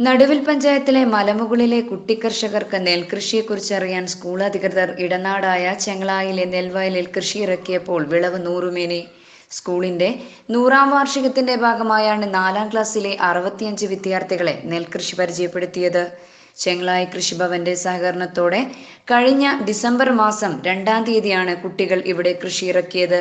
നടുവിൽ പഞ്ചായത്തിലെ മലമുകളിലെ കുട്ടിക്കർഷകർക്ക് നെൽകൃഷിയെക്കുറിച്ച് അറിയാൻ സ്കൂൾ അധികൃതർ ഇടനാടായ ചെങ്ങളായിലെ നെൽവയലിൽ കൃഷി കൃഷിയിറക്കിയപ്പോൾ വിളവ് നൂറുമേനി. സ്കൂളിന്റെ നൂറാം വാർഷികത്തിന്റെ ഭാഗമായാണ് നാലാം ക്ലാസ്സിലെ അറുപത്തിയഞ്ച് വിദ്യാർത്ഥികളെ നെൽകൃഷി പരിചയപ്പെടുത്തിയത്. ചെങ്ങളായി കൃഷിഭവന്റെ സഹകരണത്തോടെ കഴിഞ്ഞ ഡിസംബർ മാസം രണ്ടാം തീയതിയാണ് കുട്ടികൾ ഇവിടെ കൃഷി കൃഷിയിറക്കിയത്.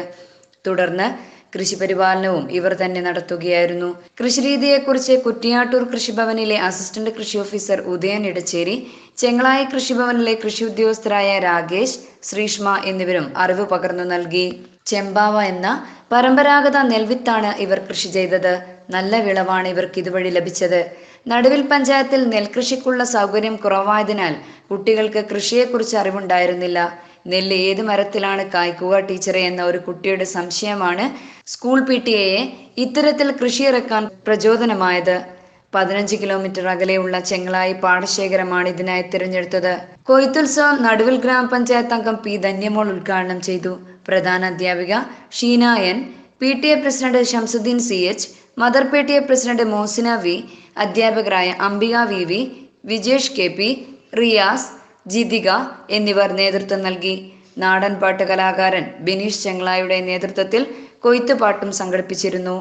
തുടർന്ന് കൃഷിപരിപാലനവും ഇവർ തന്നെ നടത്തുകയായിരുന്നു. കൃഷിരീതിയെക്കുറിച്ച് കുറ്റിയാട്ടൂർ കൃഷിഭവനിലെ അസിസ്റ്റന്റ് കൃഷി ഓഫീസർ ഉദയൻ ഇടച്ചേരി ചെങ്ങളായി കൃഷിഭവനിലെ കൃഷി ഉദ്യോഗസ്ഥരായ രാകേഷ് ശ്രീഷ്മ എന്നിവരും അറിവ് പകർന്നു നൽകി. ചെമ്പാവ എന്ന പരമ്പരാഗത നെൽവിത്താണ് ഇവർ കൃഷി ചെയ്തത്. നല്ല വിളവാണ് ഇവർക്ക് ഇതുവഴി ലഭിച്ചത്. നടുവിൽ പഞ്ചായത്തിൽ നെൽകൃഷിക്കുള്ള സൗകര്യം കുറവായതിനാൽ കുട്ടികൾക്ക് കൃഷിയെക്കുറിച്ച് അറിവുണ്ടായിരുന്നില്ല. നെല്ല് ഏത് മരത്തിലാണ് കായ്ക്കുക ടീച്ചറെ എന്ന ഒരു കുട്ടിയുടെ സംശയമാണ് സ്കൂൾ പി ടി എയെ ഇത്തരത്തിൽ കൃഷിയിറക്കാൻ പ്രചോദനമായത്. പതിനഞ്ച് കിലോമീറ്റർ അകലെയുള്ള ചെങ്ങളായി പാടശേഖരമാണ് ഇതിനായി തിരഞ്ഞെടുത്തത്. കൊയ്ത്തുത്സവം നടുവിൽ ഗ്രാമപഞ്ചായത്ത് അംഗം പി ധന്യമോൾ ഉദ്ഘാടനം ചെയ്തു. പ്രധാന അധ്യാപിക Sheena N P T A president Shamsuddin C H mother P T A president Mosina V അധ്യാപകരായ Ambika V. V. Vijesh K. P. Riyas Jithika എന്നിവർ നേതൃത്വം നൽകി. നാടൻപാട്ട് കലാകാരൻ ബിനീഷ് ചെങ്ങളായുടെ നേതൃത്വത്തിൽ കൊയ്ത്തുപാട്ടും സംഘടിപ്പിച്ചിരുന്നു.